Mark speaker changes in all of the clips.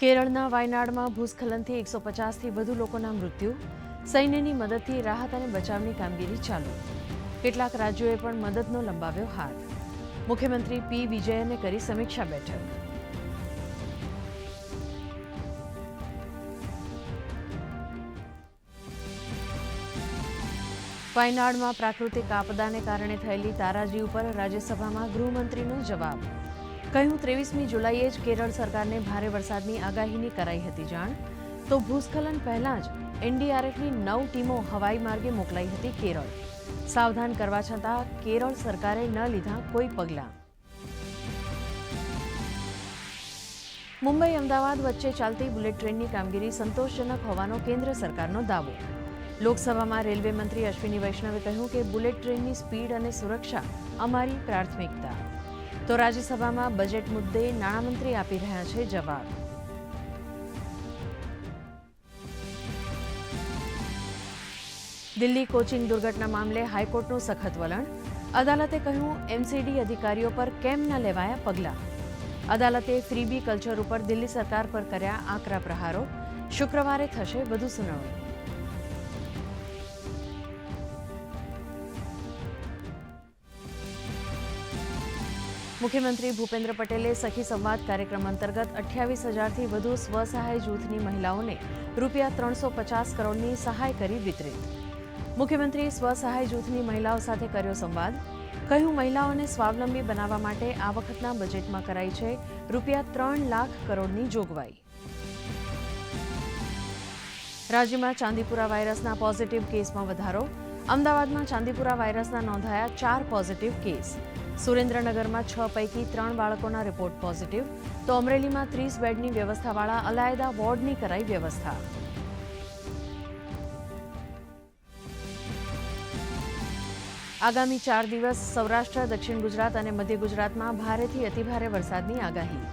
Speaker 1: કેરળના વાયનાડમાં ભૂસ્ખલનથી એકસો પચાસથી વધુ લોકોના મૃત્યુ, સૈન્યની મદદથી રાહત અને બચાવની કામગીરી ચાલુ. કેટલાક રાજ્યોએ પણ મદદનો લંબાવ્યો હાથ. મુખ્યમંત્રી પી. વિજયને કરી સમીક્ષા બેઠક. વાયનાડમાં પ્રાકૃતિક આપદાને કારણે થયેલી તારાજી ઉપર રાજ્યસભામાં ગૃહમંત્રીનો જવાબ. કહ્યું, ત્રેવીસમી જુલાઈએ જ કેરળ સરકારને ભારે વરસાદની આગાહીની કરાઈ હતી જાણ. તો ભૂસ્ખલન પહેલા જ એનડીઆરએફની નવ ટીમો હવાઈ માર્ગે મોકલાઈ હતી કેરળ. સાવધાન કરવા છતાં કેરળ સરકારે ન લીધા કોઈ પગલાં. મુંબઈ અમદાવાદ વચ્ચે ચાલતી બુલેટ ટ્રેનની કામગીરી સંતોષજનક હોવાનો કેન્દ્ર સરકારનો દાવો. લોકસભામાં રેલવે મંત્રી અશ્વિની વૈષ્ણવે કહ્યું કે બુલેટ ટ્રેનની સ્પીડ અને સુરક્ષા અમારી પ્રાથમિકતા. તો રાજ્યસભામાં બજેટ મુદ્દે નાણામંત્રી આપી રહ્યા છે જવાબ. દિલ્હી કોચિંગ દુર્ઘટના મામલે હાઈકોર્ટનું સખત વલણ. અદાલતે કહ્યું એમસીડી અધિકારીઓ પર કેમ ન લેવાયા પગલાં. અદાલતે ફ્રીબી કલ્ચર ઉપર દિલ્હી સરકાર પર કર્યા આકરા પ્રહારો. શુક્રવારે થશે વધુ સુનાવણી. મુખ્યમંત્રી ભૂપેન્દ્ર પટેલે સખી સંવાદ કાર્યક્રમ અંતર્ગત અઠ્યાવીસ હજારથી વધુ સ્વસહાય જૂથની મહિલાઓને રૂપિયા ત્રણસો પચાસ કરોડની સહાય કરી વિતરિત. મુખ્યમંત્રીએ સ્વસહાય જૂથની મહિલાઓ સાથે કર્યો સંવાદ. કહ્યું, મહિલાઓને સ્વાવલંબી બનાવવા માટે આ વખતના બજેટમાં કરાઈ છે રૂપિયા ત્રણ લાખ કરોડની જોગવાઈ. રાજ્યમાં ચાંદીપુરા વાયરસના પોઝિટિવ કેસમાં વધારો. અમદાવાદમાં ચાંદીપુરા વાયરસના નોંધાયા ચાર પોઝિટિવ કેસ. સુરેન્દ્રનગરમાં છ પૈકી ત્રણ બાળકોના રિપોર્ટ પોઝિટિવ. તો અમરેલીમાં ત્રીસ બેડની વ્યવસ્થાવાળા અલાયદા વોર્ડની કરાઈ વ્યવસ્થા. આગામી ચાર દિવસ સૌરાષ્ટ્ર, દક્ષિણ ગુજરાત અને મધ્ય ગુજરાતમાં ભારેથી અતિભારે વરસાદની આગાહી.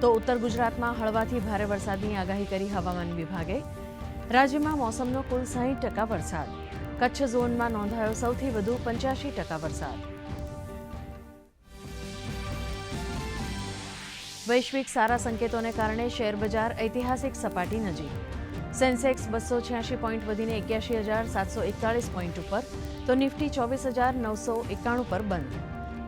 Speaker 1: તો ઉત્તર ગુજરાતમાં હળવાથી ભારે વરસાદની આગાહી કરી હવામાન વિભાગે. રાજ્યમાં મોસમનો કુલ સાહીઠ ટકા વરસાદ. કચ્છ ઝોનમાં નોંધાયો સૌથી વધુ પંચ્યાસી ટકા વરસાદ. વૈશ્વિક સારા સંકેતોને કારણે શેરબજાર ઐતિહાસિક સપાટી નજીક. સેન્સેક્સ બસો છ્યાસી પોઈન્ટ વધીને એક્યાસી હજાર સાતસો એકતાળીસ પોઈન્ટ ઉપર, તો નિફ્ટી ચોવીસ હજાર નવસો એકાણું પર બંધ.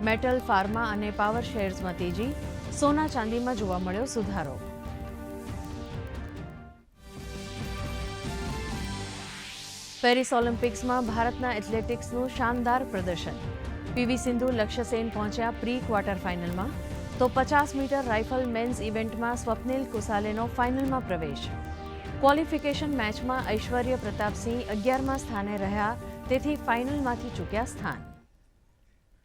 Speaker 1: મેટલ, ફાર્મા અને પાવર શેર્સમાં તેજી, સોના ચાંદીમાં જોવા મળ્યો સુધારો. પેરિસ ઓલિમ્પિક્સમાં ભારતના એથ્લેટિક્સનું શાનદાર પ્રદર્શન. પીવી સિંધુ લક્ષ્ય સેન પહોંચ્યા પ્રી ક્વાર્ટર ફાઇનલમાં. તો પચાસ મીટર રાઇફલ મેન્સ ઇવેન્ટમાં સ્વપ્નિલ કુસાલેનો ફાઇનલમાં પ્રવેશ. ક્વોલિફિકેશન મેચમાં ઐશ્વર્ય પ્રતાપસિંહ અગિયારમાં સ્થાને રહ્યા, તેથી ફાઇનલમાંથી ચૂક્યા સ્થાન.